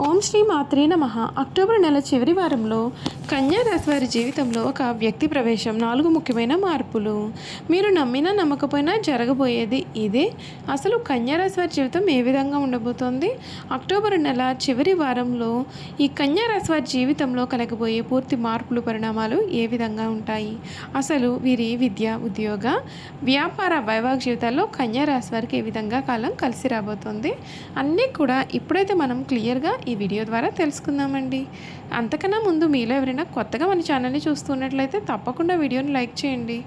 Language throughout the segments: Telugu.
ఓం శ్రీ మాత్రే నమ. అక్టోబర్ నెల చివరి వారంలో కన్యారాశి వారి జీవితంలో ఒక వ్యక్తి ప్రవేశం నాలుగు ముఖ్యమైన మార్పులు. మీరు నమ్మినా నమ్మకపోయినా జరగబోయేది ఇదే. అసలు కన్యారాశి వారి జీవితం ఏ విధంగా ఉండబోతోంది? అక్టోబర్ నెల చివరి వారంలో ఈ కన్యారాశి వారి జీవితంలో కలగబోయే పూర్తి మార్పులు పరిణామాలు ఏ విధంగా ఉంటాయి? అసలు వీరి విద్య ఉద్యోగ వ్యాపార వైవాహిక జీవితాల్లో కన్యారాశి వారికి ఏ విధంగా కాలం కలిసి రాబోతోంది? అన్నీ కూడా ఇప్పుడైతే మనం క్లియర్గా ఈ వీడియో ద్వారా తెలుసుకుందామండి. అంతకన్నా ముందు మీలో ఎవరైనా కొత్తగా మన ఛానల్ని చూస్తున్నట్లయితే తప్పకుండా వీడియోని లైక్ చేయండి.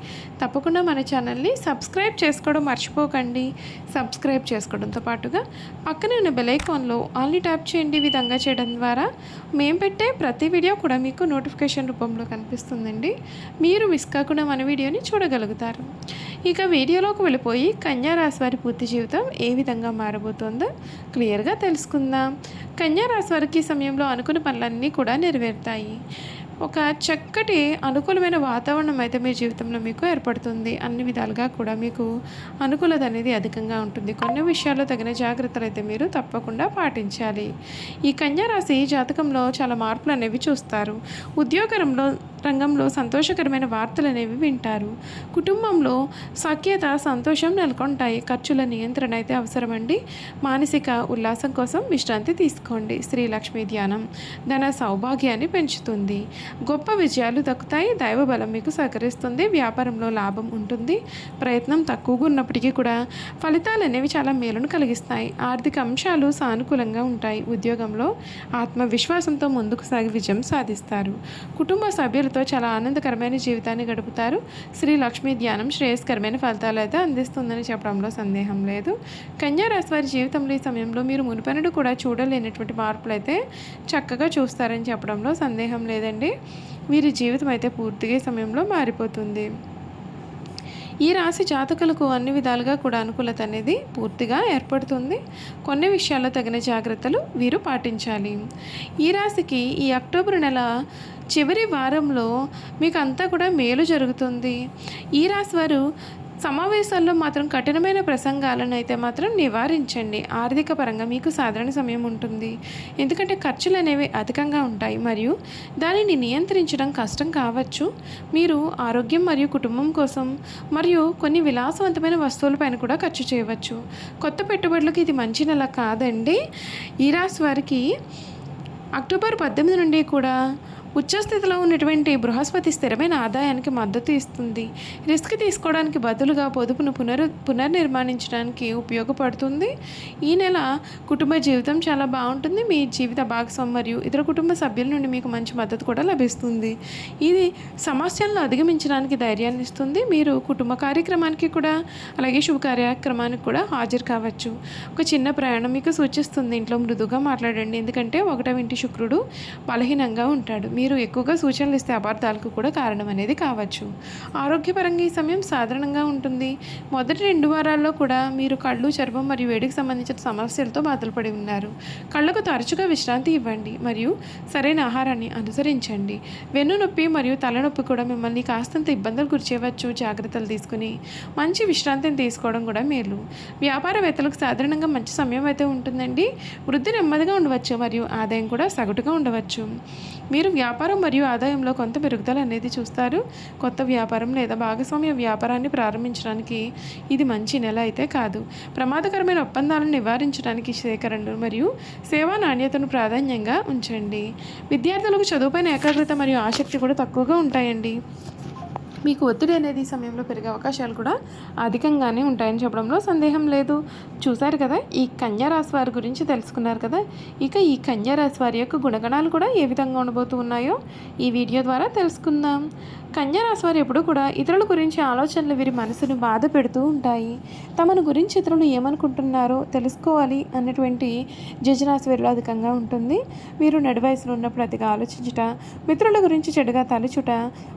తప్పకుండా మన ఛానల్ని సబ్స్క్రైబ్ చేసుకోవడం మర్చిపోకండి. సబ్స్క్రైబ్ చేసుకోవడంతో పాటుగా పక్కనే ఉన్న బెలైకాన్లో ఆల్ని ట్యాప్ చేయండి విధంగా చేయడం ద్వారా. మేము పెట్టే ప్రతి వీడియో కూడా మీకు నోటిఫికేషన్ రూపంలో కనిపిస్తుందండి. మీరు మిస్ కాకుండా మన వీడియోని చూడగలుగుతారు. ఇక వీడియోలోకి వెళ్ళిపోయి కన్యా రాశి వారి పూర్తి జీవితం ఏ విధంగా మారబోతోందో క్లియర్గా తెలుసుకుందాం. కన్యా రాశి వారికి సమయంలో అనుకున్న పనులన్నీ కూడా నెరవేరుతాయి. ఒక చక్కటి అనుకూలమైన వాతావరణం అయితే మీ జీవితంలో మీకు ఏర్పడుతుంది. అన్ని విధాలుగా కూడా మీకు అనుకూలత అనేది అధికంగా ఉంటుంది. కొన్ని విషయాల్లో తగిన జాగ్రత్తలు అయితే మీరు తప్పకుండా పాటించాలి. ఈ కన్యారాశి జాతకంలో చాలా మార్పులు అనేవి చూస్తారు. ఉద్యోగంలో రంగంలో సంతోషకరమైన వార్తలు అనేవి వింటారు. కుటుంబంలో సఖ్యత సంతోషం నెలకొంటాయి. ఖర్చుల నియంత్రణ అయితే అవసరమండి. మానసిక ఉల్లాసం కోసం విశ్రాంతి తీసుకోండి. శ్రీ లక్ష్మీ ధ్యానం ధన సౌభాగ్యాన్ని పెంచుతుంది. గొప్ప విజయాలు దక్కుతాయి. దైవ బలం మీకు సహకరిస్తుంది. వ్యాపారంలో లాభం ఉంటుంది. ప్రయత్నం తక్కువగా ఉన్నప్పటికీ కూడా ఫలితాలు అనేవి చాలా మేలును కలిగిస్తాయి. ఆర్థిక అంశాలు సానుకూలంగా ఉంటాయి. ఉద్యోగంలో ఆత్మవిశ్వాసంతో ముందుకు సాగి విజయం సాధిస్తారు. కుటుంబ సభ్యులతో చాలా ఆనందకరమైన జీవితాన్ని గడుపుతారు. శ్రీ లక్ష్మీ ధ్యానం శ్రేయస్కరమైన ఫలితాలు అయితే అందిస్తుందని చెప్పడంలో సందేహం లేదు. కన్యారాశి వారి జీవితంలో ఈ సమయంలో మీరు మునుపనుడు కూడా చూడలేనటువంటి మార్పులు అయితే చక్కగా చూస్తారని చెప్పడంలో సందేహం లేదండి. వీరి జీవితం అయితే పూర్తిగా సమయంలో మారిపోతుంది. ఈ రాశి జాతకులకు అన్ని విధాలుగా కూడా అనుకూలత అనేది పూర్తిగా ఏర్పడుతుంది. కొన్ని విషయాల్లో తగిన జాగ్రత్తలు వీరు పాటించాలి. ఈ రాశికి ఈ అక్టోబర్ నెల చివరి వారంలో మీకు అంతా కూడా మేలు జరుగుతుంది. ఈ రాశి వారు సమావేశాల్లో మాత్రం కఠినమైన ప్రసంగాలను అయితే మాత్రం నివారించండి. ఆర్థిక పరంగా మీకు సాధారణ సమయం ఉంటుంది. ఎందుకంటే ఖర్చులు అనేవి అధికంగా ఉంటాయి. మరియు దానిని నియంత్రించడం కష్టం కావచ్చు. మీరు ఆరోగ్యం మరియు కుటుంబం కోసం మరియు కొన్ని విలాసవంతమైన వస్తువులపైన కూడా ఖర్చు చేయవచ్చు. కొత్త పెట్టుబడులకు ఇది మంచి నెల కాదండి. ఈ రాశి వారికి అక్టోబర్ పద్దెనిమిది నుండి కూడా ఉచ్చస్థితిలో ఉన్నటువంటి బృహస్పతి స్థిరమైన ఆదాయానికి మద్దతు ఇస్తుంది. రిస్క్ తీసుకోవడానికి బదులుగా పొదుపును పునర్ పునర్నిర్మాణించడానికి ఉపయోగపడుతుంది. ఈ నెల కుటుంబ జీవితం చాలా బాగుంటుంది. మీ జీవిత భాగస్వామి మరియు ఇతర కుటుంబ సభ్యుల నుండి మీకు మంచి మద్దతు కూడా లభిస్తుంది. ఇది సమస్యలను అధిగమించడానికి ధైర్యాన్ని ఇస్తుంది. మీరు కుటుంబ కార్యక్రమానికి కూడా అలాగే శుభ కార్యక్రమానికి కూడా హాజరు కావచ్చు. ఒక చిన్న ప్రయాణం మీకు సూచిస్తుంది. ఇంట్లో మృదుగా మాట్లాడండి. ఎందుకంటే ఒకటవ ఇంటి శుక్రుడు బలహీనంగా ఉంటాడు. మీరు మీరు ఎక్కువగా సూచనలు ఇస్తే అపార్థాలకు కూడా కారణం అనేది కావచ్చు. ఆరోగ్యపరంగా ఈ సమయం సాధారణంగా ఉంటుంది. మొదటి రెండు వారాల్లో కూడా మీరు కళ్ళు చర్మం మరియు వేడికి సంబంధించిన సమస్యలతో బాధపడి ఉన్నారు. కళ్ళకు తరచుగా విశ్రాంతి ఇవ్వండి మరియు సరైన ఆహారాన్ని అనుసరించండి. వెన్ను నొప్పి మరియు తలనొప్పి కూడా మిమ్మల్ని కాస్తంత ఇబ్బందులు గురిచేయవచ్చు. జాగ్రత్తలు తీసుకుని మంచి విశ్రాంతిని తీసుకోవడం కూడా మేలు. వ్యాపారవేత్తలకు సాధారణంగా మంచి సమయం అయితే ఉంటుందండి. వృద్ధి నెమ్మదిగా ఉండవచ్చు మరియు ఆదాయం కూడా సగటుగా ఉండవచ్చు. మీరు వ్యాపారం వ్యాపారం మరియు ఆదాయంలో కొంత పెరుగుదల అనేది చూస్తారు. కొత్త వ్యాపారం లేదా భాగస్వామ్య వ్యాపారాన్ని ప్రారంభించడానికి ఇది మంచి నెల అయితే కాదు. ప్రమాదకరమైన ఒప్పందాలను నివారించడానికి సేకరణలు మరియు సేవా నాణ్యతను ప్రాధాన్యంగా ఉంచండి. విద్యార్థులకు చదువుపైన ఏకాగ్రత మరియు ఆసక్తి కూడా తక్కువగా ఉంటాయండి. మీకు ఒత్తిడి అనేది సమయంలో పెరిగే అవకాశాలు కూడా అధికంగానే ఉంటాయని చెప్పడంలో సందేహం లేదు. చూశారు కదా ఈ కన్యా రాశి వారి గురించి తెలుసుకున్నారు కదా ఇక ఈ కన్యారాశి వారి యొక్క గుణగణాలు కూడా ఏ విధంగా ఉండబోతూ ఉన్నాయో ఈ వీడియో ద్వారా తెలుసుకుందాం. కన్యారాశి వారు ఎప్పుడూ కూడా ఇతరుల గురించి ఆలోచనలు వీరి మనసును బాధ పెడుతూ ఉంటాయి. తమను గురించి ఇతరులు ఏమనుకుంటున్నారో తెలుసుకోవాలి అన్నటువంటి జజరాశి వీరిలో అధికంగా ఉంటుంది. వీరు నడి వయసులో ఉన్నప్పుడు అతిగా ఆలోచించుట మిత్రుల గురించి చెడుగా తలచుట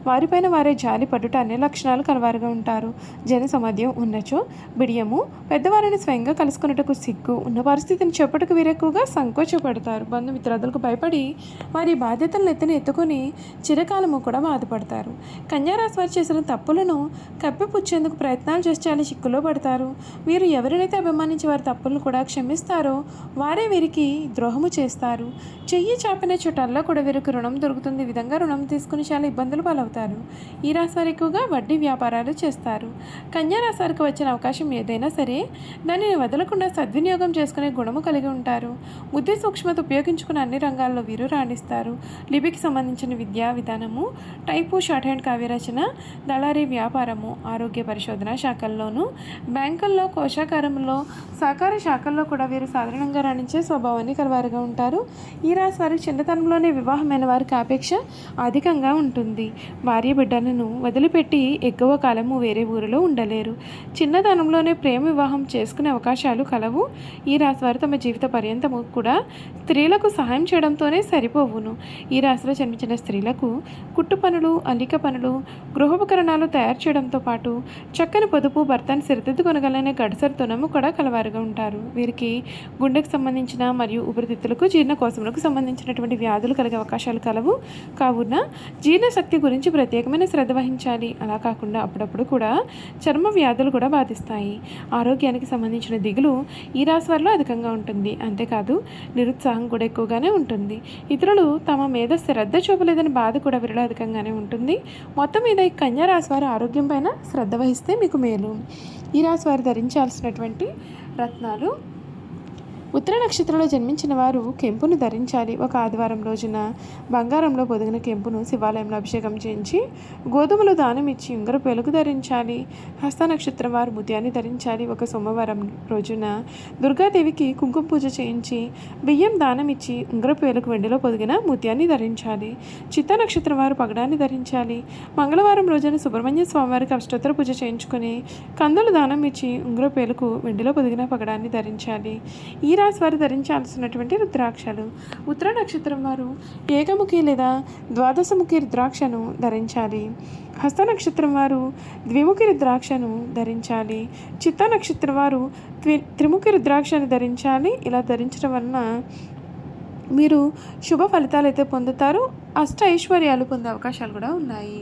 వారిపైన వారే జాలి పడుట అనే లక్షణాలు కలవారుగా ఉంటారు. జన సమాధ్యం ఉన్నచో బిడియము పెద్దవారిని స్వయంగా కలుసుకున్నట్టుకు సిగ్గు ఉన్న పరిస్థితిని చెప్పటకు వీరెక్కువగా సంకోచపడతారు. బంధుమిత్రాదులకు భయపడి వారి బాధ్యతలను ఎత్తున ఎత్తుకొని చిరకాలము కూడా బాధపడతారు. కన్యారాశి వారు చేసిన తప్పులను కప్పిపుచ్చేందుకు ప్రయత్నాలు చేసి చాలా చిక్కులో పడతారు. వీరు ఎవరినైతే అభిమానించి వారి తప్పులను కూడా క్షమిస్తారో వారే వీరికి ద్రోహము చేస్తారు. చెయ్యి చాపిన చుట్టాల్లో కూడా వీరికి రుణం దొరుకుతుంది. ఈ విధంగా రుణం తీసుకుని చాలా ఇబ్బందులు పాలవుతారు. ఈ రాశి వారు ఎక్కువగా వడ్డీ వ్యాపారాలు చేస్తారు. కన్యారాశి వారికి వచ్చిన అవకాశం ఏదైనా సరే దానిని వదలకుండా సద్వినియోగం చేసుకునే గుణము కలిగి ఉంటారు. బుద్ధి సూక్ష్మత ఉపయోగించుకున్న అన్ని రంగాల్లో వీరు రాణిస్తారు. లిపికి సంబంధించిన విద్యా విధానము టైపు షార్ట్ హ్యాండ్ కావ్యరచన దళారీ వ్యాపారము ఆరోగ్య పరిశోధన శాఖల్లోనూ బ్యాంకుల్లో కోశాకారంలో సహకార శాఖల్లో కూడా వీరు సాధారణంగా రాణించే స్వభావాన్ని కలవారుగా ఉంటారు. ఈ రాశి వారికి చిన్నతనంలోనే వివాహమైన వారికి ఆపేక్ష అధికంగా ఉంటుంది. భార్య బిడ్డలను వదిలిపెట్టి ఎక్కువ కాలము వేరే ఊరిలో ఉండలేరు. చిన్నతనంలోనే ప్రేమ వివాహం చేసుకునే అవకాశాలు కలవు. ఈ రాశి వారు తమ జీవిత పర్యంతము కూడా స్త్రీలకు సహాయం చేయడంతోనే సరిపోవును. ఈ రాశిలో జన్మించిన స్త్రీలకు కుట్టు పనులు అల్లిక పనులు గృహోపకరణాలు తయారు చేయడంతో పాటు చక్కని పొదుపు భర్తను సరిదిద్దుకొనగలనే గడసరితనము కూడా కలవారుగా ఉంటారు. వీరికి గుండెకు సంబంధించిన మరియు ఊపిరితిత్తులకు జీర్ణకోశములకు సంబంధించినటువంటి వ్యాధులు కలిగే అవకాశాలు కలవు. కావున జీర్ణశక్తి గురించి ప్రత్యేకమైన శ్రద్ధ ఉపయోగించాలి అలా కాకుండా అప్పుడప్పుడు కూడా చర్మ వ్యాధులు కూడా బాధిస్తాయి. ఆరోగ్యానికి సంబంధించిన దిగులు ఈ రాశి వారిలో అధికంగా ఉంటుంది. అంతేకాదు నిరుత్సాహం కూడా ఎక్కువగానే ఉంటుంది. ఇతరులు తమ మీద శ్రద్ధ చూపలేదని బాధ కూడా వీరిలో అధికంగానే ఉంటుంది. మొత్తం మీద ఈ కన్యా రాశి వారి ఆరోగ్యం పైన శ్రద్ధ వహిస్తే మీకు మేలు. ఈ రాశి వారు ధరించాల్సినటువంటి రత్నాలు ఉత్తర నక్షత్రంలో జన్మించిన వారు కెంపును ధరించాలి. ఒక ఆదివారం రోజున బంగారంలో పొదిగిన కెంపును శివాలయంలో అభిషేకం చేయించి గోధుమలు దానం ఇచ్చి ఉంగరపు పెలుగు ధరించాలి. హస్త నక్షత్రం వారు ముత్యాన్ని ధరించాలి. ఒక సోమవారం రోజున దుర్గాదేవికి కుంకుమ పూజ చేయించి బియ్యం దానం ఇచ్చి ఉంగర పేలకు వెండిలో పొదిగిన ముత్యాన్ని ధరించాలి. చిత్త నక్షత్రం వారు పగడాన్ని ధరించాలి. మంగళవారం రోజున సుబ్రహ్మణ్య స్వామివారికి అష్టోత్తర పూజ చేయించుకొని కందులు దానం ఇచ్చి ఉంగర పేలకు వెండిలో పొదిగిన పగడాన్ని ధరించాలి. ఈ రాశి వారు ధరించాల్సినటువంటి రుద్రాక్షలు. ఉత్తర నక్షత్రం వారు ఏకముఖి లేదా ద్వాదశముఖి రుద్రాక్షను ధరించాలి. హస్త నక్షత్రం వారు ద్విముఖి రుద్రాక్షను ధరించాలి. చిత్త నక్షత్రం వారు త్రి త్రిముఖి రుద్రాక్షను ధరించాలి. ఇలా ధరించడం వలన మీరు శుభ ఫలితాలు అయితే పొందుతారు. అష్ట ఐశ్వర్యాలు పొందే అవకాశాలు కూడా ఉన్నాయి.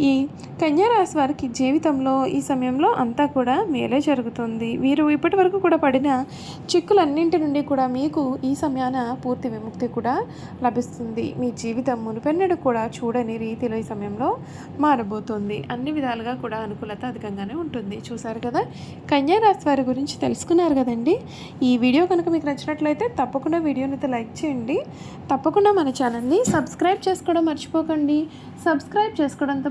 ఈ కన్యా రాశి వారికి జీవితంలో ఈ సమయంలో అంతా కూడా మేలే జరుగుతుంది. వీరు ఇప్పటి వరకు కూడా పడిన చిక్కులన్నింటి నుండి కూడా మీకు ఈ సమయాన పూర్తి విముక్తి కూడా లభిస్తుంది. మీ జీవితం మునుపెన్నడు కూడా చూడని రీతిలో ఈ సమయంలో మారబోతుంది. అన్ని విధాలుగా కూడా అనుకూలత అధికంగానే ఉంటుంది. చూసారు కదా? కన్యారాశి వారి గురించి తెలుసుకున్నారు కదండి? ఈ వీడియో కనుక మీకు నచ్చినట్లయితే తప్పకుండా వీడియోని అయితే లైక్ చేయండి. తప్పకుండా మన ఛానల్ని సబ్స్క్రైబ్ చేసుకోవడం మర్చిపోకండి. సబ్స్క్రైబ్ చేసుకోవడంతో